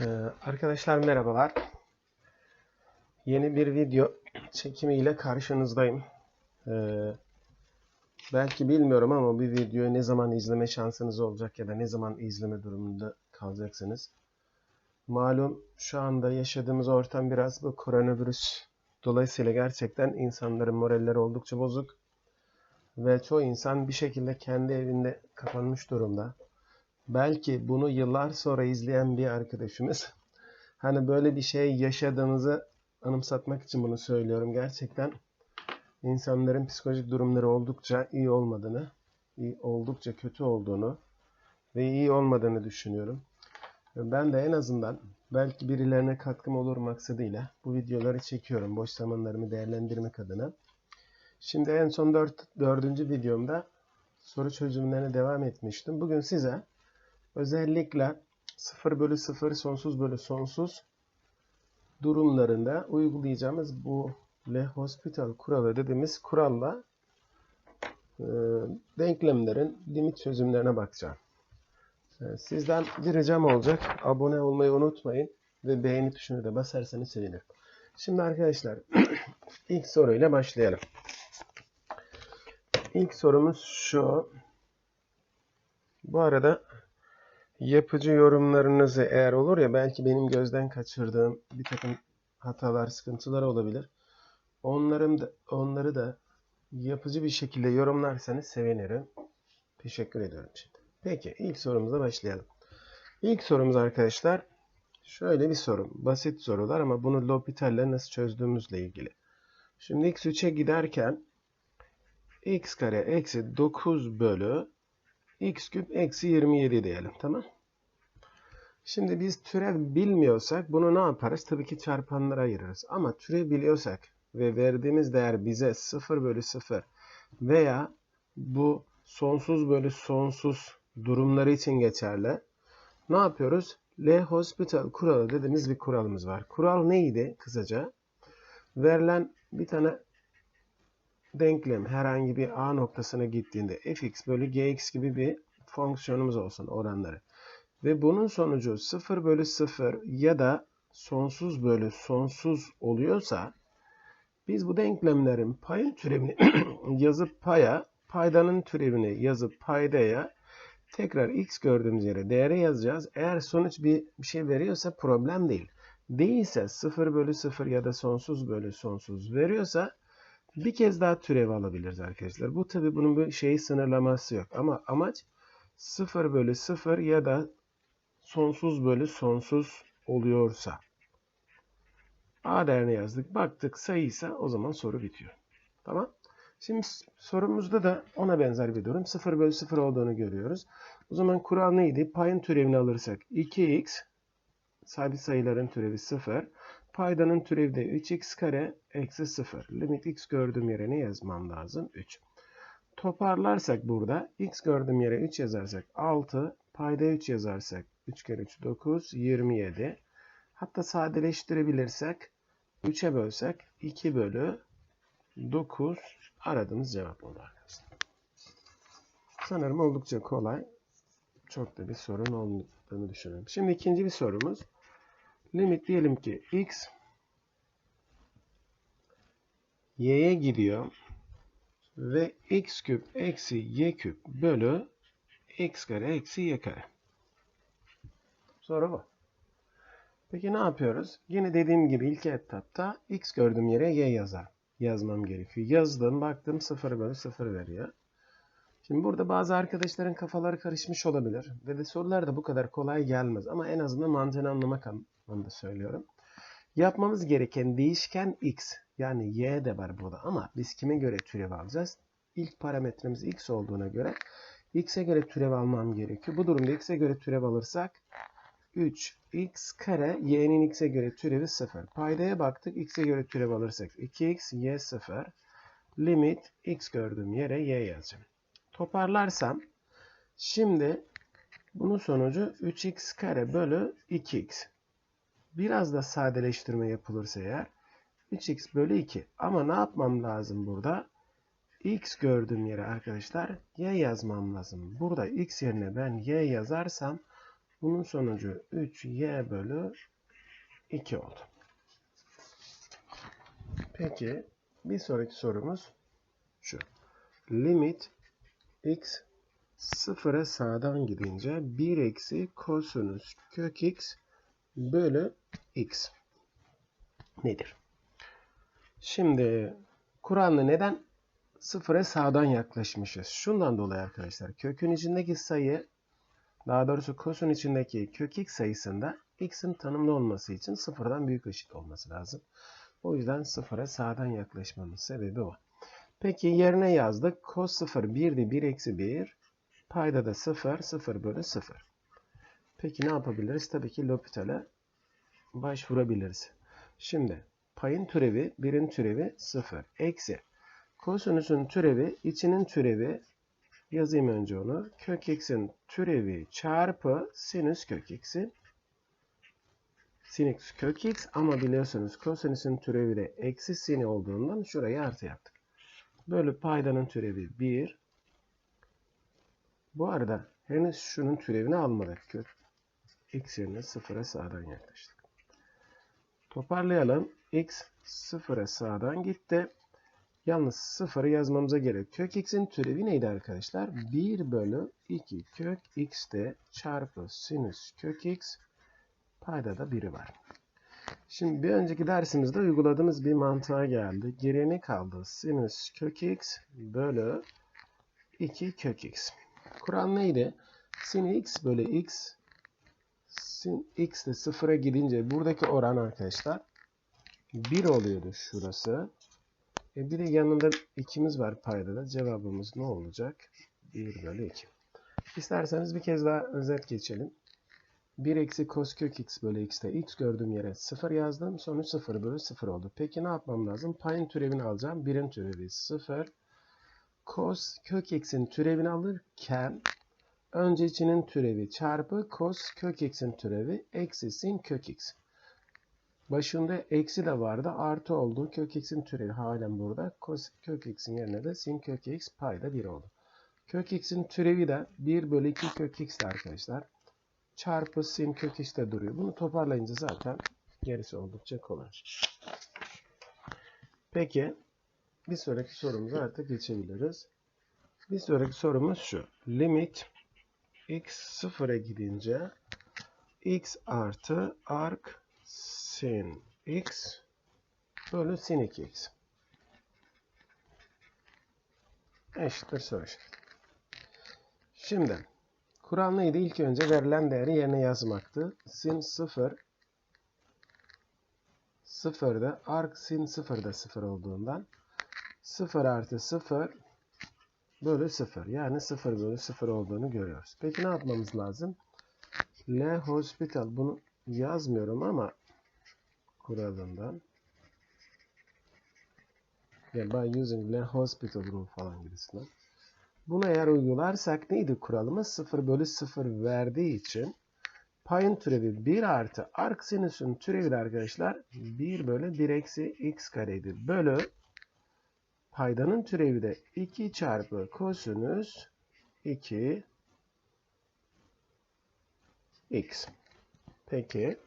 Ee, arkadaşlar merhabalar. Yeni bir video çekimiyle karşınızdayım. Ee, belki bilmiyorum ama bu videoyu ne zaman izleme şansınız olacak ya da ne zaman izleme durumunda kalacaksınız. Malum şu anda yaşadığımız ortam biraz bu koronavirüs dolayısıyla gerçekten insanların moralleri oldukça bozuk. Ve çoğu insan bir şekilde kendi evinde kapanmış durumda. Belki bunu yıllar sonra izleyen bir arkadaşımız hani böyle bir şey yaşadığımızı anımsatmak için bunu söylüyorum. Gerçekten insanların psikolojik durumları oldukça iyi olmadığını, iyi, oldukça kötü olduğunu ve iyi olmadığını düşünüyorum. Ben de en azından belki birilerine katkım olur maksadıyla bu videoları çekiyorum. Boş zamanlarımı değerlendirmek adına. Şimdi en son dört, dördüncü videomda soru çözümlerine devam etmiştim. Bugün size özellikle 0 bölü 0 sonsuz bölü sonsuz durumlarında uygulayacağımız bu Le Hospital kuralı dediğimiz kuralla e, denklemlerin limit çözümlerine bakacağım. E, sizden bir ricam olacak. Abone olmayı unutmayın ve beğeni tuşuna da basarsanız sevinirim. Şimdi arkadaşlar ilk soruyla başlayalım. İlk sorumuz şu. Bu arada yapıcı yorumlarınızı eğer olur ya belki benim gözden kaçırdığım bir takım hatalar, sıkıntılar olabilir. Onların da, onları da yapıcı bir şekilde yorumlarsanız sevinirim. Teşekkür ediyorum şimdi. Peki ilk sorumuza başlayalım. İlk sorumuz arkadaşlar şöyle bir soru. Basit sorular ama bunu L'Hopital'le nasıl çözdüğümüzle ilgili. Şimdi x3'e giderken x kare eksi 9 bölü x küp eksi 27 diyelim. Tamam. Şimdi biz türev bilmiyorsak bunu ne yaparız? Tabii ki çarpanlara ayırırız. Ama türev biliyorsak ve verdiğimiz değer bize 0 bölü 0 veya bu sonsuz bölü sonsuz durumları için geçerli. Ne yapıyoruz? Le Hospital kuralı dediğimiz bir kuralımız var. Kural neydi kısaca? Verilen bir tane denklem herhangi bir a noktasına gittiğinde fx bölü gx gibi bir fonksiyonumuz olsun oranları. Ve bunun sonucu 0 bölü 0 ya da sonsuz bölü sonsuz oluyorsa biz bu denklemlerin payın türevini yazıp paya, paydanın türevini yazıp paydaya tekrar x gördüğümüz yere değere yazacağız. Eğer sonuç bir, bir şey veriyorsa problem değil. Değilse 0 bölü 0 ya da sonsuz bölü sonsuz veriyorsa bir kez daha türev alabiliriz arkadaşlar. Bu tabi bunun bir şeyi sınırlaması yok. Ama amaç 0 bölü 0 ya da sonsuz bölü sonsuz oluyorsa. A değerini yazdık. Baktık sayıysa o zaman soru bitiyor. Tamam. Şimdi sorumuzda da ona benzer bir durum. 0 bölü 0 olduğunu görüyoruz. O zaman kural neydi? Payın türevini alırsak 2x sabit sayıların türevi 0. Paydanın türevi de 3x kare eksi 0. Limit x gördüğüm yere ne yazmam lazım? 3. Toparlarsak burada x gördüğüm yere 3 yazarsak 6. Payda 3 yazarsak 3 kere 3 9 27. Hatta sadeleştirebilirsek 3'e bölsek 2 bölü 9 aradığımız cevap oldu arkadaşlar. Sanırım oldukça kolay. Çok da bir sorun olmadığını düşünüyorum. Şimdi ikinci bir sorumuz. Limit diyelim ki x y'ye gidiyor ve x küp eksi y küp bölü x kare eksi y kare. Soru bu. Peki ne yapıyoruz? Yine dediğim gibi ilk etapta x gördüğüm yere y yazar. Yazmam gerekiyor. Yazdım baktım 0 bölü 0 veriyor. Şimdi burada bazı arkadaşların kafaları karışmış olabilir. Ve de sorular da bu kadar kolay gelmez. Ama en azından mantığını anlamak anlamında söylüyorum. Yapmamız gereken değişken x. Yani y de var burada. Ama biz kime göre türev alacağız? İlk parametremiz x olduğuna göre x'e göre türev almam gerekiyor. Bu durumda x'e göre türev alırsak 3x kare y'nin x'e göre türevi 0. Paydaya baktık. x'e göre türev alırsak 2x y 0. Limit x gördüğüm yere y yazacağım. Toparlarsam şimdi bunun sonucu 3x kare bölü 2x. Biraz da sadeleştirme yapılırsa eğer 3x bölü 2. Ama ne yapmam lazım burada? x gördüğüm yere arkadaşlar y yazmam lazım. Burada x yerine ben y yazarsam Bunun sonucu 3y bölü 2 oldu. Peki bir sonraki sorumuz şu. Limit x sıfıra sağdan gidince 1 eksi kosinüs kök x bölü x nedir? Şimdi Kur'an'da neden sıfıra sağdan yaklaşmışız? Şundan dolayı arkadaşlar kökün içindeki sayı daha doğrusu kosun içindeki kök x sayısında x'in tanımlı olması için sıfırdan büyük eşit olması lazım. O yüzden sıfıra sağdan yaklaşmamın sebebi o. Peki yerine yazdık. Cos 0 1'di 1 eksi 1. Payda da 0 0 bölü 0. Peki ne yapabiliriz? Tabii ki L'Hopital'e başvurabiliriz. Şimdi payın türevi 1'in türevi 0. Eksi. Kosinüsün türevi içinin türevi yazayım önce onu. Kök x'in türevi çarpı sinüs kök x'in sinüs kök x ama biliyorsunuz kosinüsün türevi de eksi sini olduğundan şurayı artı yaptık. Bölü paydanın türevi 1. Bu arada henüz şunun türevini almadık. Kök x yerine sıfıra sağdan yaklaştık. Toparlayalım. x sıfıra sağdan gitti. Yalnız sıfırı yazmamıza gerek. Kök x'in türevi neydi arkadaşlar? 1 bölü 2 kök x'te çarpı sinüs kök x payda da 1'i var. Şimdi bir önceki dersimizde uyguladığımız bir mantığa geldi. Geriye kaldı? Sinüs kök x bölü 2 kök x. Kural neydi? Sin x bölü x sin x de sıfıra gidince buradaki oran arkadaşlar 1 oluyordu şurası. E bir de yanında ikimiz var payda da. Cevabımız ne olacak? 1 bölü 2. İsterseniz bir kez daha özet geçelim. 1 eksi cos kök x bölü x'te x gördüğüm yere 0 yazdım. Sonuç 0 bölü 0 oldu. Peki ne yapmam lazım? Payın türevini alacağım. 1'in türevi 0. Cos kök x'in türevini alırken önce içinin türevi çarpı cos kök x'in türevi eksi sin kök x. Başında eksi de vardı. Artı oldu. Kök x'in türevi halen burada. Cos kök x'in yerine de sin kök x payda 1 oldu. Kök x'in türevi de 1 bölü 2 kök x'ti arkadaşlar. Çarpı sin kök x de duruyor. Bunu toparlayınca zaten gerisi oldukça kolay. Peki bir sonraki sorumuza artık geçebiliriz. Bir sonraki sorumuz şu. Limit x sıfıra gidince x artı arc sin x bölü sin 2x eşittir soru. Şimdi kural neydi? İlk önce verilen değeri yerine yazmaktı. Sin 0 0'da arc sin 0 da 0 olduğundan 0 artı 0 bölü 0. Yani 0 bölü 0 olduğunu görüyoruz. Peki ne yapmamız lazım? L hospital bunu yazmıyorum ama kuralından yeah, by using the hospital rule falan gibisinden. Bunu eğer uygularsak neydi kuralımız? 0 bölü 0 verdiği için payın türevi 1 artı arc sinüsün türevi arkadaşlar 1 bölü 1 eksi x kareydi. Bölü paydanın türevi de 2 çarpı kosinüs 2 x. Peki.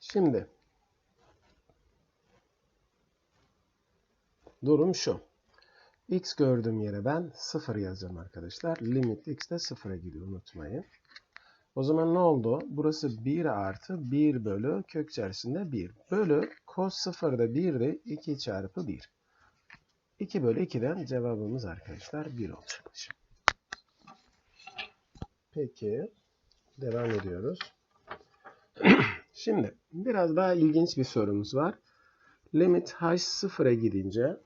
Şimdi durum şu. x gördüğüm yere ben 0 yazacağım arkadaşlar. Limit x de 0'a gidiyor unutmayın. O zaman ne oldu? Burası 1 artı 1 bölü kök içerisinde 1. Bölü cos 0 da 1'di. 2 çarpı 1. 2 bölü 2'den cevabımız arkadaşlar 1 olacakmış. Peki. Devam ediyoruz. Şimdi biraz daha ilginç bir sorumuz var. Limit h sıfıra gidince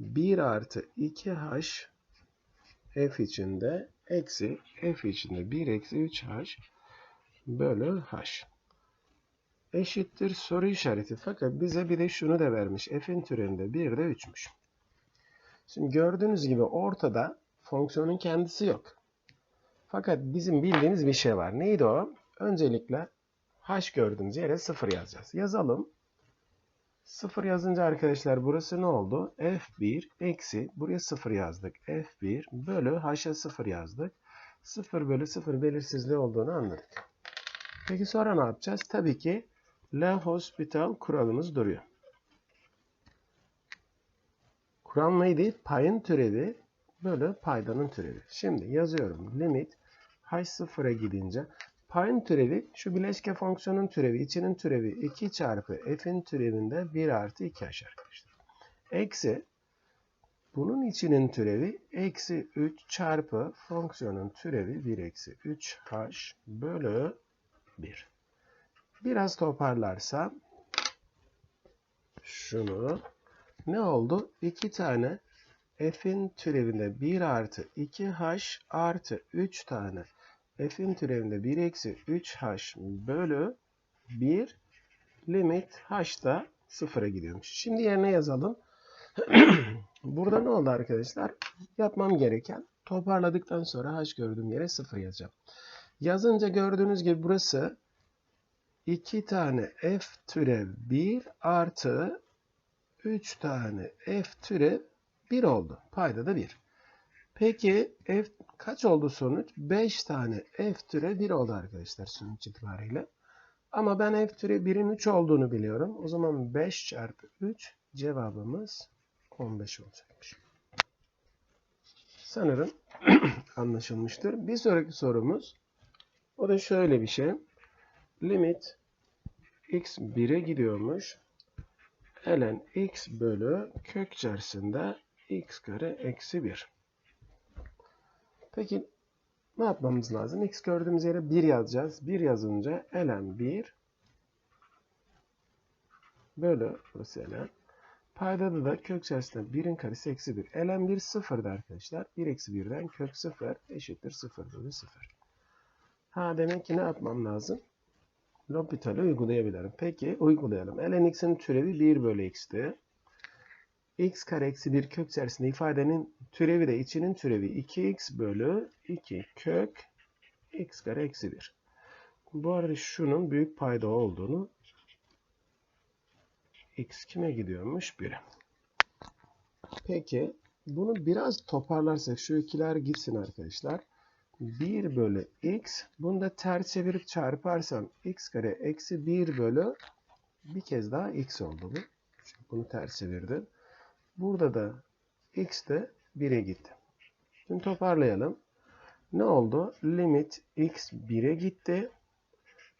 1 artı 2h f içinde eksi f içinde 1 eksi 3h bölü h eşittir soru işareti. Fakat bize bir de şunu da vermiş. f'in türevinde 1 de 3'müş. Şimdi gördüğünüz gibi ortada fonksiyonun kendisi yok. Fakat bizim bildiğimiz bir şey var. Neydi o? Öncelikle h gördüğümüz yere 0 yazacağız. Yazalım. 0 yazınca arkadaşlar burası ne oldu? f1 eksi buraya 0 yazdık. f1 bölü h'a 0 yazdık. 0 bölü 0 belirsizliği olduğunu anladık. Peki sonra ne yapacağız? Tabii ki Le Hospital kuralımız duruyor. Kural neydi? Payın türevi bölü paydanın türevi. Şimdi yazıyorum. Limit h sıfıra gidince payın türevi şu bileşke fonksiyonun türevi, içinin türevi 2 çarpı f'in türevinde 1 artı 2 h arkadaşlar. Eksi bunun içinin türevi eksi 3 çarpı fonksiyonun türevi 1 eksi 3h bölü 1. Biraz toparlarsam şunu ne oldu? 2 tane f'in türevinde 1 artı 2h artı 3 tane f'in türevinde 1 eksi 3h bölü 1 limit h da sıfıra gidiyormuş. Şimdi yerine yazalım. Burada ne oldu arkadaşlar? Yapmam gereken toparladıktan sonra h gördüğüm yere 0 yazacağım. Yazınca gördüğünüz gibi burası 2 tane f türev 1 artı 3 tane f türev 1 oldu. Payda da 1. Peki f kaç oldu sonuç? 5 tane f türev 1 oldu arkadaşlar sonuç itibariyle. Ama ben f türev 1'in 3 olduğunu biliyorum. O zaman 5 çarpı 3 cevabımız 15 olacakmış. Sanırım anlaşılmıştır. Bir sonraki sorumuz o da şöyle bir şey. Limit x 1'e gidiyormuş. Ln x bölü kök içerisinde x kare eksi 1. Peki ne yapmamız lazım? x gördüğümüz yere 1 yazacağız. 1 yazınca ln 1 bölü burası ln. Paydada da kök içerisinde 1'in karesi eksi 1. ln 1 sıfırdı arkadaşlar. 1 eksi 1'den kök 0 eşittir 0 bölü 0. Ha demek ki ne yapmam lazım? L'Hopital'i uygulayabilirim. Peki uygulayalım. ln x'in türevi 1 bölü x'ti. x kare eksi 1 kök içerisinde ifadenin türevi de içinin türevi 2x bölü 2 kök x kare eksi 1. Bu arada şunun büyük payda olduğunu x kime gidiyormuş? 1'e. Peki bunu biraz toparlarsak şu ikiler gitsin arkadaşlar. 1 bölü x. Bunu da ters çevirip çarparsam x kare eksi 1 bölü bir kez daha x oldu bu. Şimdi bunu ters çevirdim. Burada da x de 1'e gitti. Şimdi toparlayalım. Ne oldu? Limit x 1'e gitti.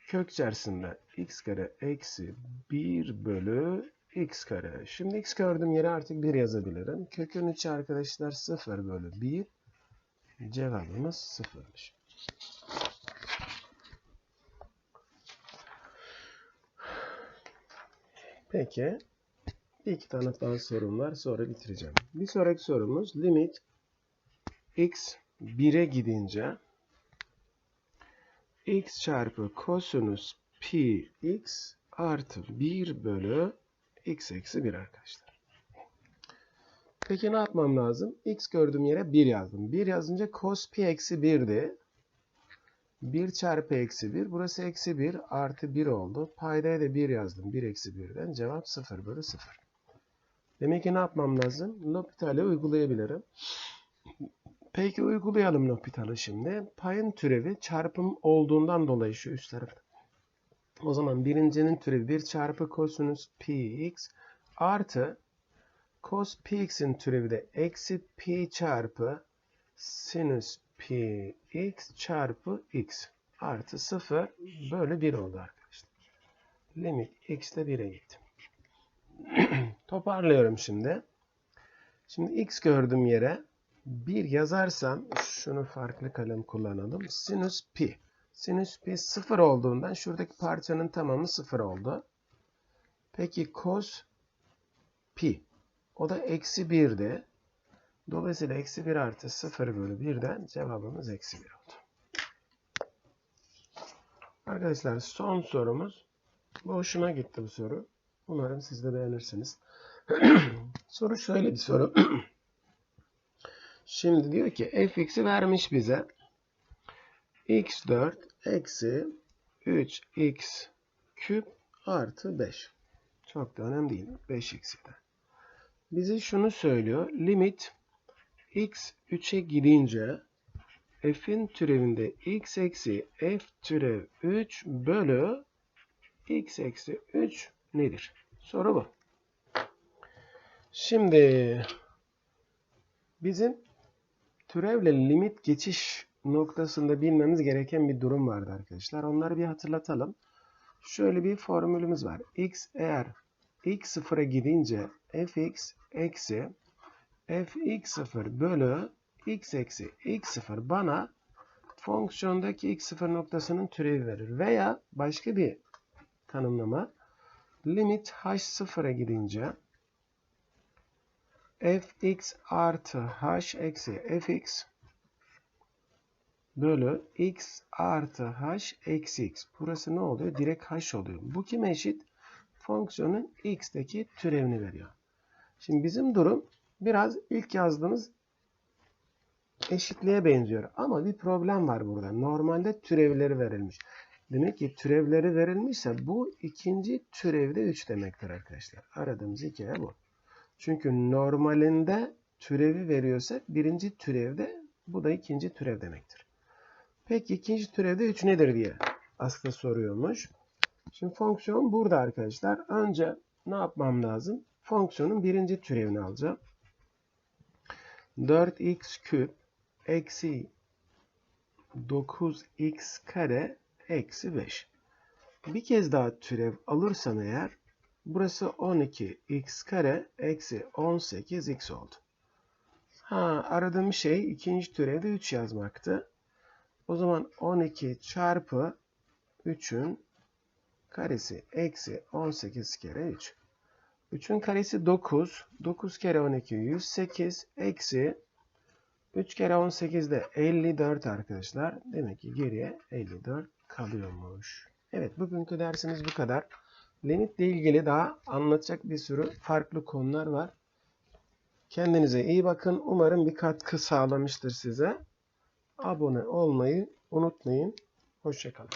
Kök içerisinde x kare eksi 1 bölü x kare. Şimdi x gördüğüm yere artık 1 yazabilirim. Kökün içi arkadaşlar 0 bölü 1. Cevabımız 0'mış. Peki. Bir iki tane daha sorum var. Sonra bitireceğim. Bir sonraki sorumuz limit x 1'e gidince x çarpı kosinüs pi x artı 1 bölü x eksi 1 arkadaşlar. Peki ne yapmam lazım? x gördüğüm yere 1 yazdım. 1 yazınca cos pi eksi 1'di. 1 çarpı eksi 1. Burası eksi 1 artı 1 oldu. Paydaya da 1 yazdım. 1 eksi 1'den cevap 0 bölü 0. Demek ki ne yapmam lazım? L'Hopital'i uygulayabilirim. Peki uygulayalım L'Hopital'i şimdi. Payın türevi çarpım olduğundan dolayı şu üst tarafta. O zaman birincinin türevi 1 çarpı kosinüs pi x artı cos pi x'in türevi de eksi pi çarpı sinüs pi x çarpı x artı 0 bölü 1 oldu arkadaşlar. Limit x de 1'e gitti. Toparlıyorum şimdi. Şimdi x gördüğüm yere 1 yazarsam şunu farklı kalem kullanalım. Sinüs pi. Sinüs pi 0 olduğundan şuradaki parçanın tamamı 0 oldu. Peki cos pi. O da eksi 1'di. Dolayısıyla eksi 1 artı 0 bölü 1'den cevabımız eksi 1 oldu. Arkadaşlar son sorumuz. Bu hoşuma gitti bu soru. Umarım siz de beğenirsiniz. soru şöyle bir soru. Şimdi diyor ki fx'i vermiş bize. x4 eksi 3x küp artı 5. Çok da önemli değil. 5 x'de. Bize şunu söylüyor. Limit x 3'e gidince f'in türevinde x eksi f türev 3 bölü x eksi 3 nedir? Soru bu. Şimdi bizim türevle limit geçiş noktasında bilmemiz gereken bir durum vardı arkadaşlar. Onları bir hatırlatalım. Şöyle bir formülümüz var. x eğer x sıfıra gidince fx eksi fx0 bölü x eksi x0 bana fonksiyondaki x0 noktasının türevi verir. Veya başka bir tanımlama limit h sıfıra gidince fx artı h eksi fx bölü x artı h eksi x. Burası ne oluyor? Direkt h oluyor. Bu kime eşit? Fonksiyonun x'teki türevini veriyor. Şimdi bizim durum biraz ilk yazdığımız eşitliğe benziyor. Ama bir problem var burada. Normalde türevleri verilmiş. Demek ki türevleri verilmişse bu ikinci türevde 3 demektir arkadaşlar. Aradığımız hikaye bu. Çünkü normalinde türevi veriyorsa birinci türevde bu da ikinci türev demektir. Peki ikinci türevde 3 nedir diye aslında soruyormuş. Şimdi fonksiyon burada arkadaşlar. Önce ne yapmam lazım? Fonksiyonun birinci türevini alacağım. 4x küp eksi 9x kare eksi 5. Bir kez daha türev alırsam eğer burası 12x kare eksi 18x oldu. Ha, aradığım şey ikinci türevde 3 yazmaktı. O zaman 12 çarpı 3'ün karesi eksi 18 kere 3. 3'ün karesi 9. 9 kere 12 108 eksi 3 kere 18 de 54 arkadaşlar. Demek ki geriye 54 kalıyormuş. Evet bugünkü dersimiz bu kadar. Limitle ilgili daha anlatacak bir sürü farklı konular var. Kendinize iyi bakın. Umarım bir katkı sağlamıştır size. Abone olmayı unutmayın. Hoşçakalın.